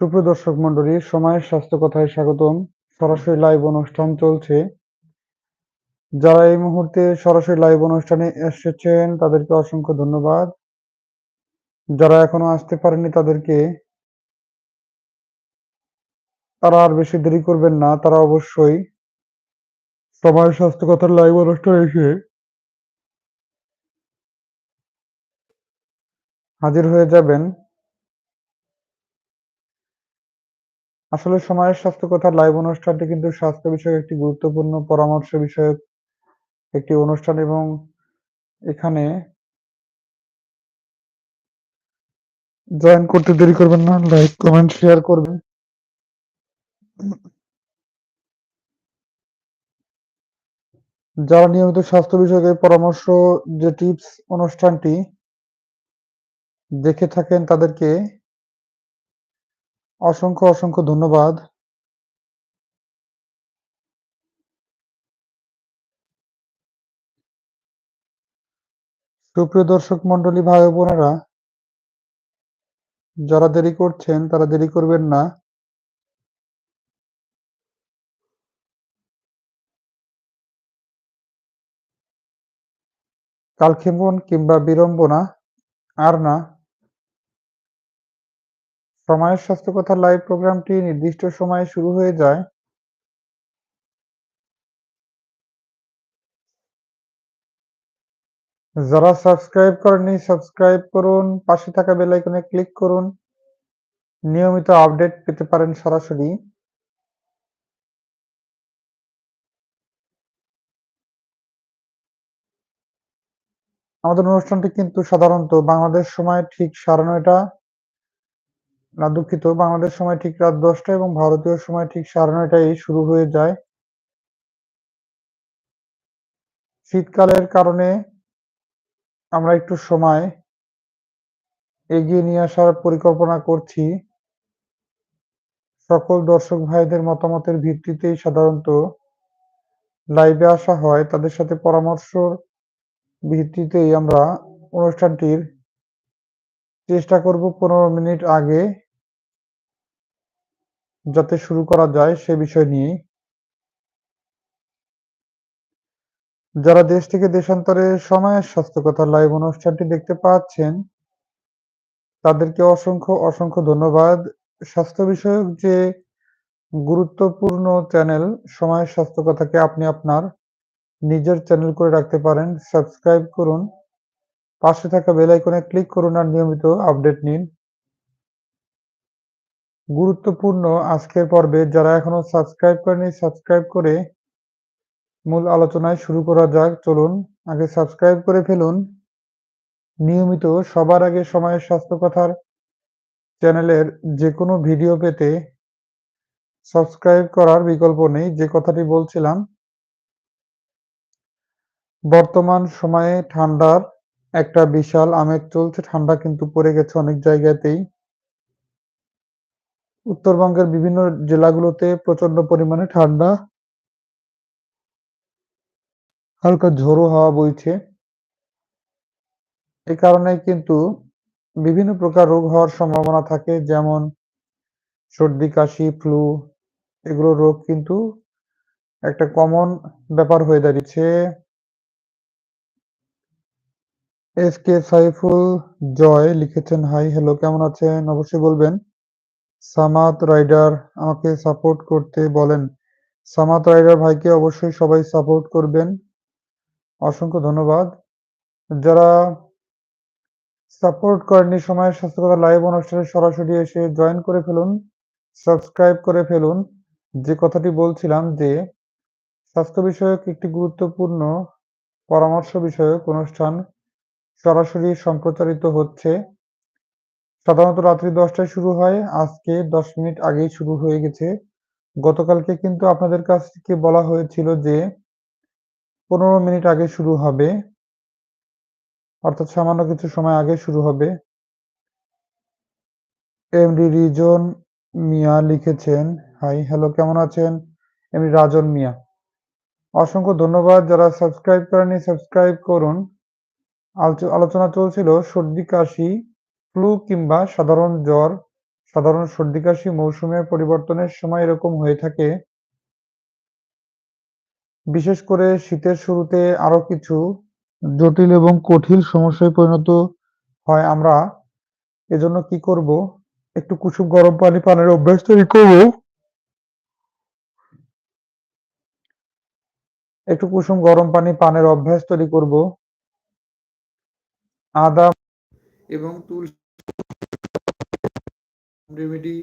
সুপ্রিয় দর্শক মন্ডলী সময়ের স্বাস্থ্য কথায় স্বাগতম। সরাসরি লাইভ অনুষ্ঠান চলছে। যারা এই মুহূর্তে সরাসরি লাইভ অনুষ্ঠানে এসেছেন, তাদেরকে অসংখ্য ধন্যবাদ। যারা এখনও আসতে পারেনি তাদেরকে তারা আর বেশি দেরি করবেন না। তারা অবশ্যই সময়ের স্বাস্থ্য কথার লাইভ অনুষ্ঠানে এসে হাজির হয়ে যাবেন। আসলে সময়ের স্বাস্থ্য কথা লাইভ অনুষ্ঠানটি কিন্তু স্বাস্থ্য বিষয়ক একটি গুরুত্বপূর্ণ পরামর্শ বিষয়ক একটি অনুষ্ঠান এবং এখানে জয়েন করতে দেরি করবেন না লাইক কমেন্ট শেয়ার করবেন। যারা নিয়মিত স্বাস্থ্য বিষয়ক পরামর্শ, যে টিপস অনুষ্ঠানটি দেখে থাকেন তাদেরকে। অসংখ্য অসংখ্য ধন্যবাদ। সুপ্রিয় দর্শক মন্ডলী ভাই বোনেরা, যারা দেরি করছেন তারা দেরি করবেন না। কালক্ষেপণ কিংবা বিড়ম্বনা আর না। সময়ের স্বাস্থ্য কথা লাইভ প্রোগ্রামটি নির্দিষ্ট সময়ে শুরু হয়ে যায়। যারা সাবস্ক্রাইব করেননি সাবস্ক্রাইব করুন, পাশে থাকা বেল আইকনে ক্লিক করুন। নিয়মিত আপডেট পেতে পারেন সরাসরি। আমাদের অনুষ্ঠানটি কিন্তু সাধারণত বাংলাদেশ সময় ঠিক সাড়ে নয়টা। না, দুঃখিত। বাংলাদেশ সময় ঠিক রাত দশটা এবং ভারতীয় সময় ঠিক সাড়ে নয়টায় শুরু হয়ে যায়। শীতকালের কারণে আমরা একটু সময় এগিয়ে নিয়ে আসার পরিকল্পনা করছি। সকল দর্শক ভাইদের মতামতের ভিত্তিতেই সাধারণত লাইভে আসা হয়। তাদের সাথে পরামর্শর ভিত্তিতেই আমরা অনুষ্ঠানটির চেষ্টা করব। পনেরো মিনিট আগে যাতে শুরু করা যায় সে বিষয় নিয়ে যারা দেশ থেকে দেশান্তরে সময়ের স্বাস্থ্যকতার লাইভ অনুষ্ঠানটি দেখতে পাচ্ছেন, তাদেরকে অসংখ্য অসংখ্য ধন্যবাদ। স্বাস্থ্য বিষয়ক যে গুরুত্বপূর্ণ চ্যানেল সময়ের স্বাস্থ্য কথাকে আপনি আপনার নিজের চ্যানেল করে রাখতে পারেন সাবস্ক্রাইব করুন, পাশে থাকা বেল আইকনে ক্লিক করুন আর নিয়মিত আপডেট নিন। গুরুত্বপূর্ণ আজকের পর্বে যারা এখনও সাবস্ক্রাইব করেনি সাবস্ক্রাইব করে মূল আলোচনায় শুরু করা যাক। চলুন, আগে সাবস্ক্রাইব করে ফেলুন। নিয়মিত সবার আগে সময়ের স্বাস্থ্য কথার চ্যানেলের যে কোনো ভিডিও পেতে সাবস্ক্রাইব করার বিকল্প নেই, যে কথাটি বলছিলাম। বর্তমান সময়ে ঠান্ডার একটা বিশাল আমেজ চলছে। ঠান্ডা কিন্তু পড়ে গেছে অনেক জায়গাতেই। উত্তরবঙ্গের বিভিন্ন জেলাগুলোতে প্রচণ্ড পরিমাণে ঠান্ডা, হালকা ঝোড়ো হাওয়া বইছে। এ কারণে কিন্তু বিভিন্ন প্রকার রোগ হওয়ার সম্ভাবনা থাকে, যেমন সর্দি, কাশি, ফ্লু এগুলো রোগ কিন্তু একটা কমন ব্যাপার হয়ে দাঁড়িয়েছে। এস কে সাইফুল জয় লিখেছেন, হাই, হ্যালো, কেমন আছেন? অবশ্যই বলবেন। সামাত রাইডার আমাকে সাপোর্ট করতে বলেন। সামাত রাইডার ভাইকে অবশ্যই সবাই সাপোর্ট করবেন। অসংখ্য ধন্যবাদ। যারা সাপোর্ট করেননি সময়ের স্বাস্থ্যকতা লাইভ অনুষ্ঠানে সরাসরি এসে জয়েন করে ফেলুন, সাবস্ক্রাইব করে ফেলুন। যে কথাটি বলছিলাম যে, স্বাস্থ্য বিষয়ক একটি গুরুত্বপূর্ণ পরামর্শ বিষয়ক অনুষ্ঠান সরাসরি সম্প্রচারিত হচ্ছে। সাধারণত রাত্রি দশটায় শুরু হয়। আজকে দশ মিনিট আগেই শুরু হয়ে গেছে। গতকালকে কিন্তু আপনাদের কাছ থেকে বলা হয়েছিল যে পনেরো মিনিট আগে শুরু হবে। অর্থাৎ সামান্য কিছু সময় আগে শুরু হবে। এমডি রিজন মিয়া লিখেছেন, হাই, হ্যালো, কেমন আছেন? এমডি রাজন মিয়া। অসংখ্য ধন্যবাদ। যারা সাবস্ক্রাইব করেনি সাবস্ক্রাইব করুন। আলোচনা চলছিল সর্দি কাশি ফ্লু কিংবা সাধারণ জ্বর, সাধারণ সর্দি-কাশি মৌসুমের পরিবর্তনের সময় এরকম হয়ে থাকে। বিশেষ করে শীতের শুরুতে আরও কিছু জটিল এবং কঠিন সমস্যায় পরিণত হয় আমরা এজন্য কি করব? একটু কুসুম গরম পানি পানের অভ্যাস তৈরি করব। একটু কুসুম গরম পানি পানের অভ্যাস তৈরি করব। আদা এবং তুলসী রেমেডি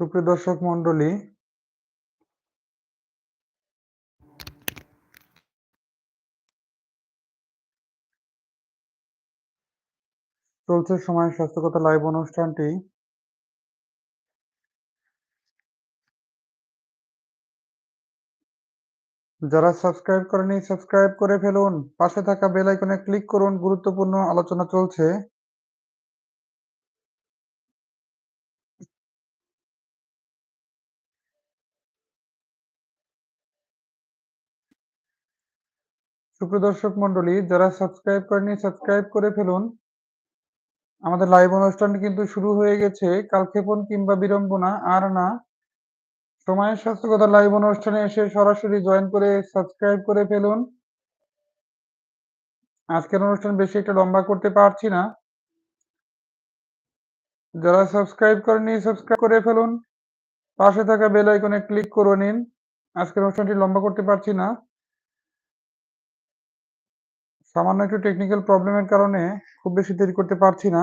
সুপ্রিয় দর্শক মণ্ডলী, চলছে সময় স্বাস্থ্যকতা লাইভ অনুষ্ঠানটি। যারা সাবস্ক্রাইব করেনি, সাবস্ক্রাইব করে ফেলুন। পাশে থাকা বেল আইকনে ক্লিক করুন। গুরুত্বপূর্ণ আলোচনা চলছে। সুপ্রিয় দর্শক মণ্ডলী যারা সাবস্ক্রাইব করেনি সাবস্ক্রাইব করে ফেলুন। আমাদের লাইভ অনুষ্ঠানটি কিন্তু শুরু হয়ে গেছে। কালক্ষেপণ কিংবা বিড়ম্বনা, আর না। সময়ের স্বাস্থ্যকতা লাইভ অনুষ্ঠানে এসে সরাসরি জয়েন করে সাবস্ক্রাইব করে ফেলুন। আজকের অনুষ্ঠান বেশি একটা লম্বা করতে পারছি না। যারা সাবস্ক্রাইব করেনি সাবস্ক্রাইব করে ফেলুন। পাশে থাকা বেল আইকনে ক্লিক করে নিন। আজকের অনুষ্ঠানটি লম্বা করতে পারছি না। সামান্য একটু টেকনিক্যাল প্রবলেমের কারণে খুব বেশি দেরি করতে পারছি না।